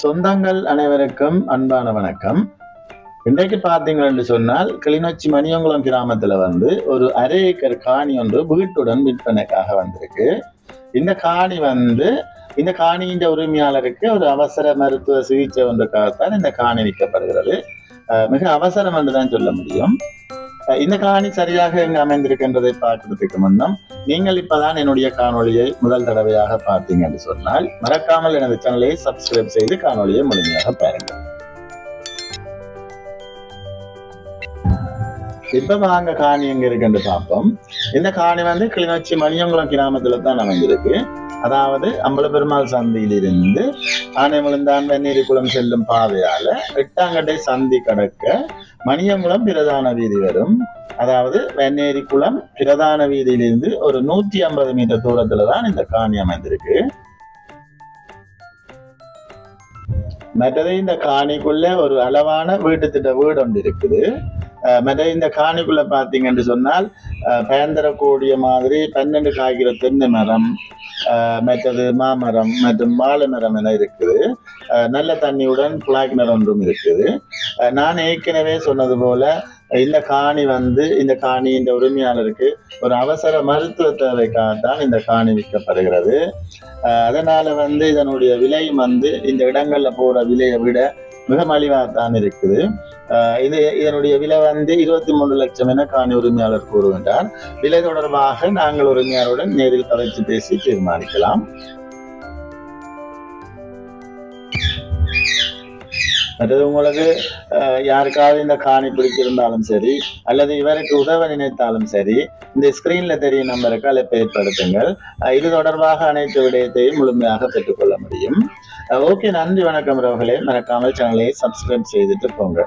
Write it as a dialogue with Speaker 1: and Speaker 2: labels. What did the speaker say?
Speaker 1: சொந்தங்கள் அனைவருக்கும் அன்பான வணக்கம். இன்றைக்கு பார்த்தீங்கன்னு சொன்னால் கிளிநொச்சி மணியங்குளம் கிராமத்துல வந்து ஒரு அரை ஏக்கர் காணி ஒன்று வீட்டுடன் விற்பனைக்காக வந்திருக்கு. இந்த காணி வந்து இந்த காணியின் உரிமையாளருக்கு ஒரு அவசர மருத்துவ சிகிச்சை ஒன்றுக்காகத்தான் இந்த காணி விற்கப்படுகிறது. மிக அவசரம் என்று தான் சொல்ல முடியும். இந்த காணி சரியாக எங்கு அமைந்திருக்கின்றதை பார்க்கறதுக்கு முன்னம் நீங்கள் இப்பதான் என்னுடைய காணொளியை முதல் தடவையாக பார்த்தீங்க என்று சொன்னால் மறக்காமல் எனது சேனலை சப்ஸ்கிரைப் செய்து காணொளியை முழுமையாக பாருங்கள். இப்ப வாங்க காணி எங்க இருக்குன்னு பார்ப்போம். இந்த காணி வந்து கிளிநொச்சி மணியங்குளம் கிராமத்துல தான் அமைந்திருக்கு. அதாவது அம்பலபெருமாள் சந்தியிலிருந்து ஆனைமுழந்தான் வெந்நீரிக்குளம் செல்லும் பாதையால எட்டாங்கட்டை சந்தி கடக்க மணியங்குளம் பிரதான வீதி வரும். அதாவது வெண்ணேரி குளம் பிரதான வீதியிலிருந்து ஒரு நூற்றி ஐம்பது மீட்டர் தூரத்துல தான் இந்த காணி அமைந்திருக்கு. மற்றது இந்த காணிக்குள்ள ஒரு அளவான வீட்டு திட்ட வீடு ஒன்று இருக்குது. மற்ற இந்த காணிக்குள்ளே பார்த்தீங்கன்னு சொன்னால் பயந்தரக்கூடிய மாதிரி பன்னெண்டு காய்கிற தென்னை மரம் மற்றது மாமரம் மற்றும் வாழை மரம் என இருக்குது. நல்ல தண்ணியுடன் குழாய் மரம் ஒன்றும் இருக்குது. நான் ஏற்கனவே சொன்னது போல இந்த காணி வந்து இந்த காணி இந்த உரிமையாளருக்கு ஒரு அவசர மருத்துவ தேவைக்காகத்தான் இந்த காணி விற்கப்படுகிறது. அதனால வந்து இதனுடைய விலை வந்து இந்த இடங்கள்ல போற விலையை விட மிக மலிவாகத்தான் இருக்குது. இது இதனுடைய விலை வந்து இருபத்தி மூணு லட்சம் என காணி உரிமையாளர் கூறுகின்றார். விலை தொடர்பாக நாங்கள் உரிமையாளருடன் நேரில் கலைச்சு பேசி தீர்மானிக்கலாம். மற்றது உங்களுக்கு அஹ், யாருக்காவது இந்த காணி பிடிச்சிருந்தாலும் சரி அல்லது இவருக்கு உதவ நினைத்தாலும் சரி இந்த ஸ்கிரீன்ல தெரிய நம்பருக்கு அழைப்பு ஏற்படுத்துங்கள். இது தொடர்பாக அனைத்து விடயத்தையும் முழுமையாக பெற்றுக்கொள்ள முடியும். ஓகே நன்றி வணக்கம் ரவர்களே மறக்காமல் சேனலை சப்ஸ்கிரைப் செய்துட்டு போங்க.